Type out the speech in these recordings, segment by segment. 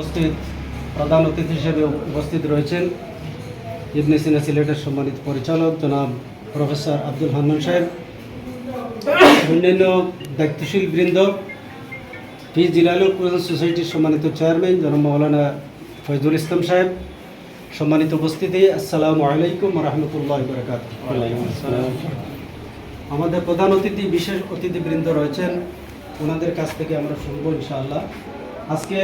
উপস্থিত প্রধান অতিথি হিসেবে উপস্থিত রয়েছেন ইবনে সিনা সিলেটের সম্মানিত পরিচালক জনাব প্রফেসর আব্দুল হান্নান সাহেব অন্যান্য দায়িত্বশীল বৃন্দ পি জিলালুল কুরআন সোসাইটির সম্মানিত চেয়ারম্যান জনাব মৌলানা ফয়জুল ইসলাম সাহেব সম্মানিত উপস্থিতি আসসালামু আলাইকুম রহমতুল্লাহ বরকাত আমাদের প্রধান অতিথি বিশেষ অতিথিবৃন্দ রয়েছেন ওনাদের কাছ থেকে আমরা শুনব ইনশাআল্লাহ। আজকে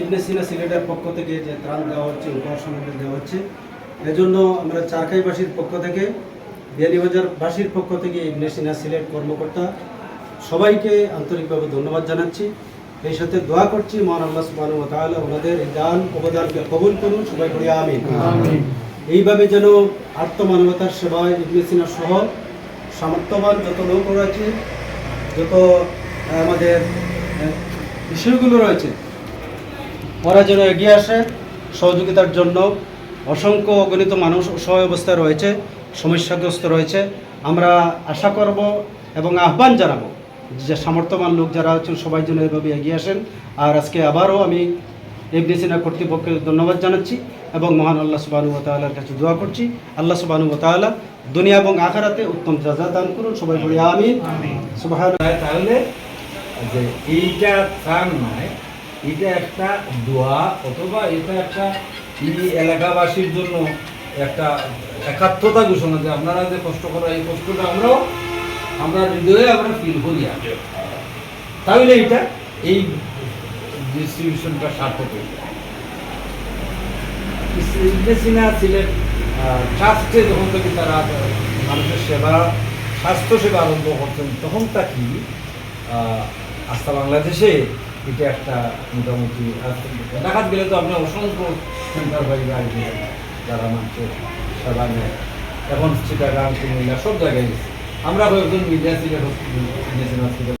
ইবনে সিনা সিলেটের পক্ষ থেকে যে ত্রাণ দেওয়া হচ্ছে উপহার সামগ্রী দেওয়া হচ্ছে এজন্য আমরা চারখাইবাসীর পক্ষ থেকে বিয়ানীবাজারবাসীর পক্ষ থেকে ইবনে সিনা সিলেট কর্মকর্তা সবাইকে আন্তরিকভাবে ধন্যবাদ জানাচ্ছি। এই সাথে দোয়া করছি মহান আল্লাহ সুবহানাহু ওয়া তাআলা ওনাদের এই দান অবদানকে কবুল করুন সবাই করি আমি এইভাবে যেন আত্মমানবতার সেবায় ইবনে সিনা সহ সামর্থ্যবান যত লোক রয়েছে যত আমাদের বিষয়গুলো রয়েছে ওরা যেন এগিয়ে আসে সহযোগিতার জন্য অসংখ্য অগণিত মানুষ অসহায় অবস্থায় রয়েছে সমস্যাগ্রস্ত রয়েছে। আমরা আশা করব এবং আহ্বান জানাব যে সামর্থ্যবান লোক যারা আছেন সবাই যেন এভাবে এগিয়ে আসেন। আর আজকে আবারও আমি এফডিসিনা কর্তৃপক্ষকে ধন্যবাদ জানাচ্ছি এবং মহান আল্লাহ সুবানু তাল্লার কাছে দোয়া করছি। আল্লাহ সুবানু তাল্লাহ দুনিয়া এবং আখারাতে উত্তম যাজা দান করুন সবাই বলি আমি সুবাহ তাহলে যে এইটা ত্রাণ নয় এটা একটা দোয়া অথবা এটা একটা এই এলাকাবাসীর জন্য একটা একাত্মতা ঘোষণা যে আপনারা যে কষ্ট করা, এই কষ্টটা আমরাও, আমরা হৃদয়ে আমরা ফিল করি। তাহলে এটা এই ডিস্ট্রিবিউশনটা সার্থক হয়ে যায় সিনা ছিলেন ট্রাস্টে যখন থেকে তারা মানুষের সেবা স্বাস্থ্য সেবা আরম্ভ করছেন, তখন তা কি আস্থা বাংলাদেশে এটা একটা মোটামুটি ডাকাত গেলে তো আপনি অসংখ্য সেন্টার গাড়ি আসবে যারা মানুষের সেবা নেয়। এখন চিটাগাং, কুমিল্লা, সব জায়গায় আমরা কয়েকজন মিডিয়া সিলেট হসপিটাল